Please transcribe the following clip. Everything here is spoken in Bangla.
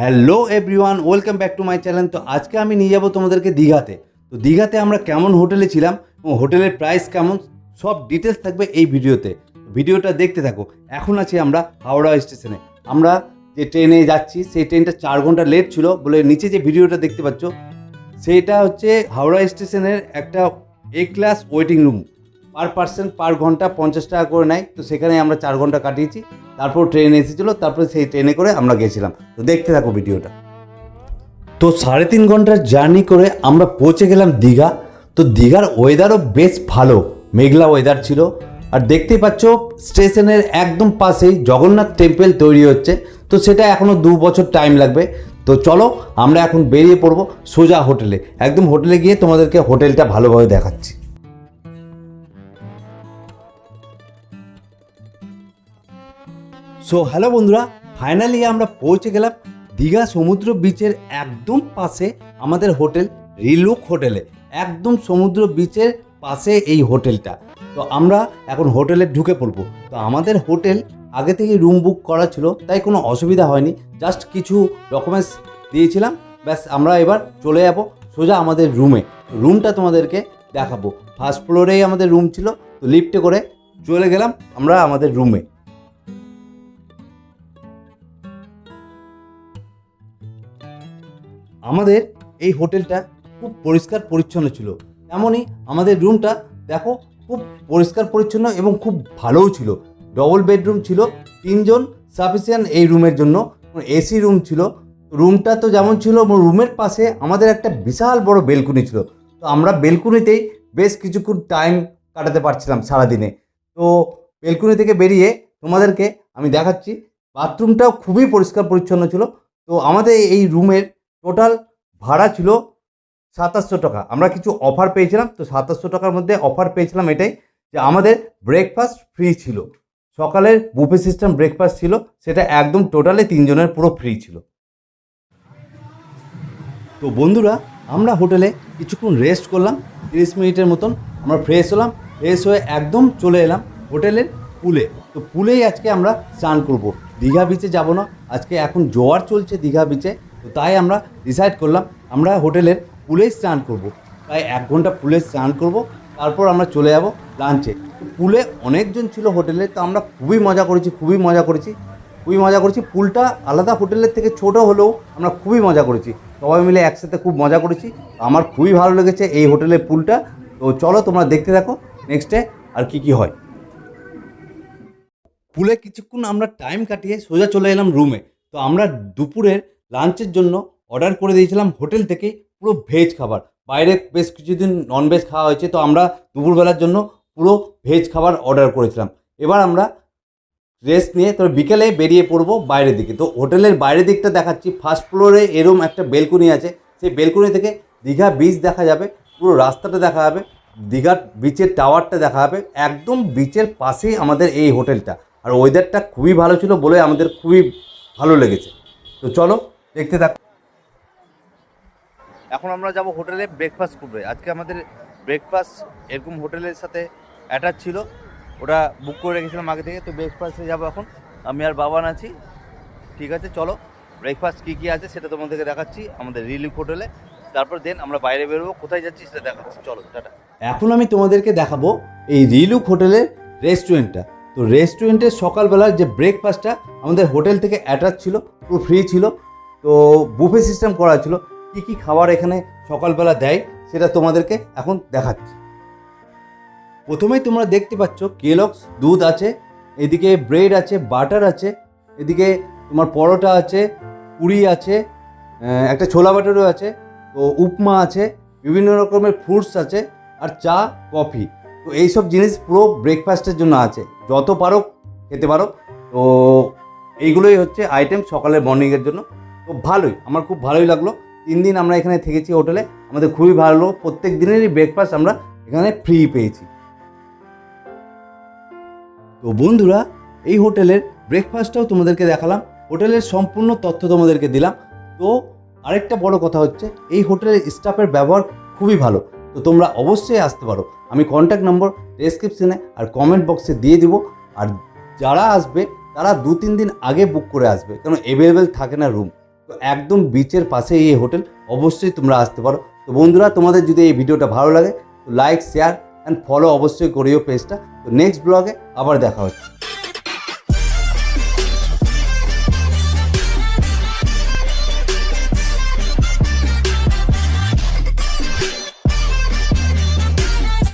Hello everyone, welcome back to my channel. তো আজকে আমি নিয়ে যাব তোমাদেরকে দীঘাতে। তো দীঘাতে আমরা কেমন হোটেলে ছিলাম এবং হোটেলের প্রাইস কেমন, সব ডিটেলস থাকবে এই ভিডিওতে। ভিডিওটা দেখতে থাকো। এখন আছি আমরা হাওড়া স্টেশনে। আমরা যে ট্রেনে যাচ্ছি, সেই ট্রেনটা চার ঘণ্টা লেট ছিল বলে নিচে যে ভিডিওটা দেখতে পাচ্ছ সেটা হচ্ছে হাওড়া স্টেশনের একটা A class waiting room per person per ঘণ্টা পঞ্চাশ টাকা করে নেয়। তো সেখানে আমরা চার ঘণ্টা কাটিয়েছি। তারপর ট্রেন এসেছিল, তারপরে সেই ট্রেনে করে আমরা গেছিলাম। তো দেখতে থাকো ভিডিওটা। তো সাড়ে তিন ঘণ্টার জার্নি করে আমরা পৌঁছে গেলাম দীঘা। তো দীঘার ওয়েদারও বেশ ভালো, মেঘলা ওয়েদার ছিল। আর দেখতেই পাচ্ছ, স্টেশনের একদম পাশেই জগন্নাথ টেম্পল তৈরি হচ্ছে। তো সেটা এখনও দু বছর টাইম লাগবে। তো চলো, আমরা এখন বেরিয়ে পড়ব সোজা হোটেলে। একদম হোটেলে গিয়ে তোমাদেরকে হোটেলটা ভালোভাবে দেখাচ্ছি। সো হ্যালো বন্ধুরা ফাইনালি আমরা পৌঁছে গেলাম দীঘা সমুদ্র বিচের একদম পাশে আমাদের হোটেল রিলুক হোটেলে একদম সমুদ্র বিচের পাশে এই হোটেলটা তো আমরা এখন হোটেলে ঢুকে পড়ব। তো আমাদের হোটেল আগে থেকে রুম বুক করা ছিল, তাই কোনো অসুবিধা হয়নি। জাস্ট কিছু ডকুমেন্টস দিয়েছিলাম। ব্যাস, আমরা এবার চলে যাব সোজা আমাদের রুমে রুমটা তোমাদেরকে দেখাবো। ফার্স্ট ফ্লোরেই আমাদের রুম ছিল। তো লিফটে করে চলে গেলাম আমরা আমাদের রুমে আমাদের এই হোটেলটা খুব পরিষ্কার পরিচ্ছন্ন ছিল। এমনই আমাদের রুমটা দেখো খুব পরিষ্কার পরিচ্ছন্ন এবং খুব ভালোও ছিল। ডবল বেডরুম ছিল, তিনজন সাফিসিয়েন্ট এই রুমের জন্য। এসি রুম ছিল। রুমটা তো যেমন ছিল, রুমের পাশে আমাদের একটা বিশাল বড় বেলকুনি ছিল। তো আমরা বেলকুনিতেই বেশ কিছুক্ষণ টাইম কাটাতে পারছিলাম সারাদিনে। তো বেলকুনি থেকে বেরিয়ে তোমাদেরকে আমি দেখাচ্ছি। বাথরুমটাও খুবই পরিষ্কার পরিচ্ছন্ন ছিল। তো আমাদের এই রুমের টোটাল ভাড়া ছিল সাতাশশো টাকা। আমরা কিছু অফার পেয়েছিলাম, তো সাতাশশো টাকার মধ্যে অফার পেয়েছিলাম এটাই যে আমাদের ব্রেকফাস্ট ফ্রি ছিল। সকালের বুফে সিস্টেম ব্রেকফাস্ট ছিল, সেটা একদম টোটালে তিনজনের পুরো ফ্রি ছিল। তো বন্ধুরা, আমরা হোটেলে কিছুক্ষণ রেস্ট করলাম, তিরিশ মিনিটের মতন আমরা ফ্রেশ হলাম ফ্রেশ হয়ে একদম চলে এলাম হোটেলের পুলে তো পুলেই আজকে আমরা স্নান করব। দীঘা বিচে যাব না, আজকে এখন জোয়ার চলছে দীঘা বিচে তো তাই আমরা ডিসাইড করলাম, আমরা হোটেলের পুলে স্নান করব। প্রায় এক ঘণ্টা পুলে স্নান করব, তারপর আমরা চলে যাব লাঞ্চে পুলে অনেকজন ছিল হোটেলে, তো আমরা খুবই মজা করেছি, খুবই মজা করেছি। খুবই মজা করেছি, পুলটা আলাদা হোটেলের থেকে ছোট হলেও আমরা খুবই মজা করেছি। সবাই মিলে একসাথে খুব মজা করেছি। আমার খুবই ভালো লেগেছে এই হোটেলের পুলটা। তো চলো তোমরা দেখতে থাকো নেক্সটে আর কি কি হয়। পুলে কিছুক্ষণ আমরা টাইম কাটিয়ে সোজা চলে এলাম রুমে তো আমরা দুপুরের লাঞ্চের জন্য অর্ডার করে দিয়েছিলাম হোটেল থেকে পুরো ভেজ খাবার। বাইরে বেশ কিছুদিন ননভেজ খাওয়া হয়েছে, তো আমরা দুপুরবেলার জন্য পুরো ভেজ খাবার অর্ডার করেছিলাম। এবার আমরা রেস্ট নিয়ে তো বিকেলে বেরিয়ে পড়ব বাইরের দিকে। তো হোটেলের বাইরের দিকটা দেখাচ্ছি। ফার্স্ট ফ্লোরে এরম একটা বেলকনি আছে। সেই বেলকনি থেকে দীঘা বিচ দেখা যাবে, পুরো রাস্তাটা দেখা যাবে, দীঘার বিচের টাওয়ারটা দেখা যাবে, একদম বিচের পাশেই আমাদের এই হোটেলটা। আর ওয়েদারটা খুবই ভালো ছিল বলে আমাদের খুবই ভালো লেগেছে। তো চলো দেখতে থাকো। এখন আমরা যাব হোটেলে ব্রেকফাস্ট করবে। আজকে আমাদের ব্রেকফাস্ট এরকম হোটেলের সাথে অ্যাটাচ ছিল। ওটা বুক করে রেখেছিলাম আগে থেকে তো ব্রেকফাস্টে যাব এখন। আমি আর বাবান আছি। ঠিক আছে চলো। ব্রেকফাস্ট কী কী আছে সেটা তোমাদেরকে দেখাচ্ছি আমাদের রিলিফ হোটেলে। তারপর দেন আমরা বাইরে বেরোবো। কোথায় যাচ্ছি সেটা দেখাচ্ছি। চলো টাটা। এখন আমি তোমাদেরকে দেখাবো এই রিলুক হোটেলের রেস্টুরেন্টটা তো রেস্টুরেন্টের সকালবেলার যে ব্রেকফাস্টটা আমাদের হোটেল থেকে অ্যাটাচ ছিল পুরো ফ্রি ছিল। তো বুফে সিস্টেম করা ছিল, কী কী খাবার এখানে সকালবেলা দেয় সেটা তোমাদেরকে এখন দেখাচ্ছি। প্রথমেই তোমরা দেখতে পাচ্ছ কেলক্স দুধ আছে, এদিকে ব্রেড আছে বাটার আছে, এদিকে তোমার পরোটা আছে, পুরি আছে একটা ছোলা বাটারও আছে, তো উপমা আছে, বিভিন্ন রকমের ফ্রুটস আছে, আর চা কফি তো এইসব জিনিস পুরো ব্রেকফাস্টের জন্য আছে। যত পারো খেতে পারো। তো এইগুলোই হচ্ছে আইটেম সকালের মর্নিংয়ের জন্য। তো ভালোই, আমার খুব ভালোই লাগল। তিন দিন আমরা এখানে থেকেছি হোটেলে, আমাদের খুবই ভালো প্রত্যেক দিনেরই ব্রেকফাস্ট আমরা এখানে ফ্রি পেয়েছি। তো বন্ধুরা, এই হোটেলের ব্রেকফাস্টটাও তোমাদেরকে দেখালাম, হোটেলের সম্পূর্ণ তথ্য তোমাদেরকে দিলাম। তো আরেকটা বড় কথা হচ্ছে, এই হোটেলের স্টাফের ব্যবহার খুবই ভালো। তো তোমরা অবশ্যই আসতে পারো। আমি কন্ট্যাক্ট নম্বর ডেসক্রিপশনে আর কমেন্ট বক্সে দিয়ে দিব। আর যারা আসবে, তারা দু তিন দিন আগে বুক করে আসবে। কারণ অ্যাভেলেবেল থাকে না রুম তো একদম বিচের পাশে এই হোটেল, অবশ্যই তোমরা আসতে পারো। তো বন্ধুরা, তোমাদের যদি এই ভিডিওটা ভালো লাগে, তো লাইক শেয়ার অ্যান্ড ফলো অবশ্যই করিও পেজটা তো নেক্সট ব্লগে আবার দেখা হচ্ছে।